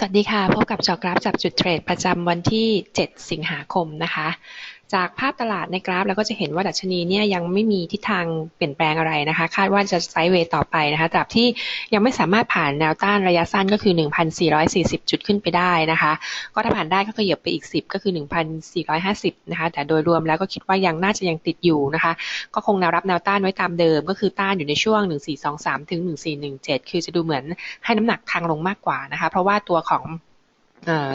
สวัสดีค่ะ พบกับจอกราฟจับจุดเทรดประจำวันที่ 7 สิงหาคมนะคะ จากภาพตลาดในกราฟเราก็จะเห็นว่าดัชนีเนี่ยยังไม่มีทิศทางเปลี่ยนแปลงอะไรนะคะ คาดว่าจะไซด์เวย์ต่อไปนะคะตราบที่ยังไม่สามารถผ่านแนวต้านระยะสั้นก็คือ 1,440 จุดขึ้นไปได้นะคะ ก็ถ้าผ่านได้ก็ขยับไปอีก 10 ก็คือ 1,450 นะคะ แต่โดยรวมแล้วก็คิดว่ายังน่าจะยังติดอยู่นะคะ ก็คงแนวรับแนวต้านไว้ตามเดิม ก็คือต้านอยู่ในช่วง 1423 ถึง 1417 คือจะดูเหมือนให้น้ำหนักทางลงมากกว่านะคะ เพราะว่าตัวของ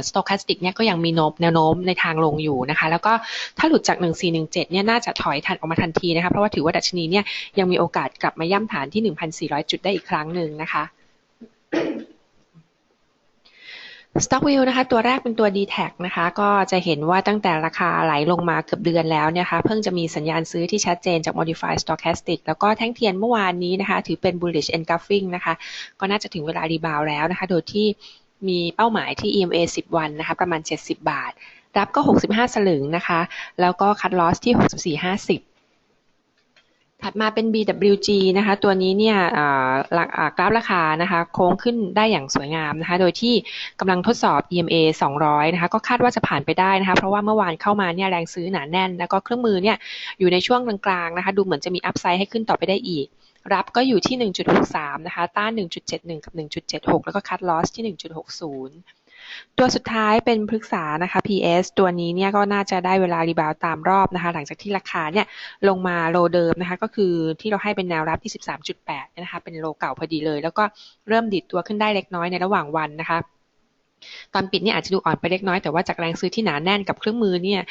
สโตแคสติกเนี่ยก็ยังมีโนบแนวโน้มในทางลงอยู่นะคะ แล้วก็ถ้าหลุดจาก 1417 เนี่ยน่าจะถอยทันออกมาทันทีนะคะ เพราะว่าถือว่าดัชนีเนี่ยยังมีโอกาสกลับมาย่ำฐานที่ 1,400 จุดได้อีกครั้งหนึ่งนะคะ Stock View นะคะตัวแรกเป็นตัว d t แทนะคะ ก็จะเห็นว่าตั้งแต่ราคาไหลลงมาเกือบเดือนแล้วเนี่ยคะเพิ่งจะมีสัญญาณซื้อที่ชัดเจนจาก Modified Stochastic แล้วก็แท่งเทียนเมื่อวานนี้นะคะ ถือเป็น bullish engulfing นะคะ ก็น่าจะถึงเวลารีบาวแล้วนะคะ โดยที่ มีเป้าหมายที่ EMA 10 วันนะคะ ประมาณ 70 บาท รับก็ 65 สลึงนะคะ แล้วก็คัดลอสที่ 64.50ถัดมาเป็น BWG นะคะ ตัวนี้เนี่ยกราฟราคานะคะ โค้งขึ้นได้อย่างสวยงามนะคะ โดยที่กำลังทดสอบ EMA 200 นะคะ ก็คาดว่าจะผ่านไปได้นะคะ เพราะว่าเมื่อวานเข้ามาเนี่ยแรงซื้อหนาแน่น แล้วก็เครื่องมือเนี่ยอยู่ในช่วงกลางๆนะคะ ดูเหมือนจะมีอัพไซด์ให้ขึ้นต่อไปได้อีก รับก็อยู่ที่ 1.63 นะคะ ต้าน 1.71 กับ 1.76 แล้วก็คัดลอสที่ 1.60 ตัวสุดท้ายเป็นพฤกษานะคะ PS ตัวนี้เนี่ยก็น่าจะได้เวลารีบาวตามรอบนะคะ หลังจากที่ราคาเนี่ยลงมาโลเดิมนะคะ ก็คือที่เราให้เป็นแนวรับที่ 13.8 นะคะ เป็นโลเก่าพอดีเลย แล้วก็เริ่มดิดตัวขึ้นได้เล็กน้อยในระหว่างวันนะคะ ตอนปิดเนี่ยอาจจะดูอ่อนไปเล็กน้อยแต่ว่าจากแรงซื้อที่หนาแน่นกับเครื่องมือเนี่ย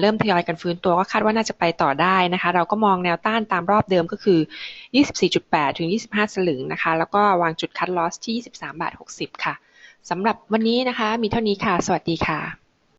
เริ่มทยอยกันฟื้นตัวก็คาดว่าน่าจะไปต่อได้นะคะ เราก็มองแนวต้านตามรอบเดิมก็คือ 24.8 ถึง 25 สลึงนะคะ แล้วก็วางจุดคัดลอสที่ 23 บาท 60 ค่ะสำหรับวันนี้นะคะ มีเท่านี้ค่ะ สวัสดีค่ะ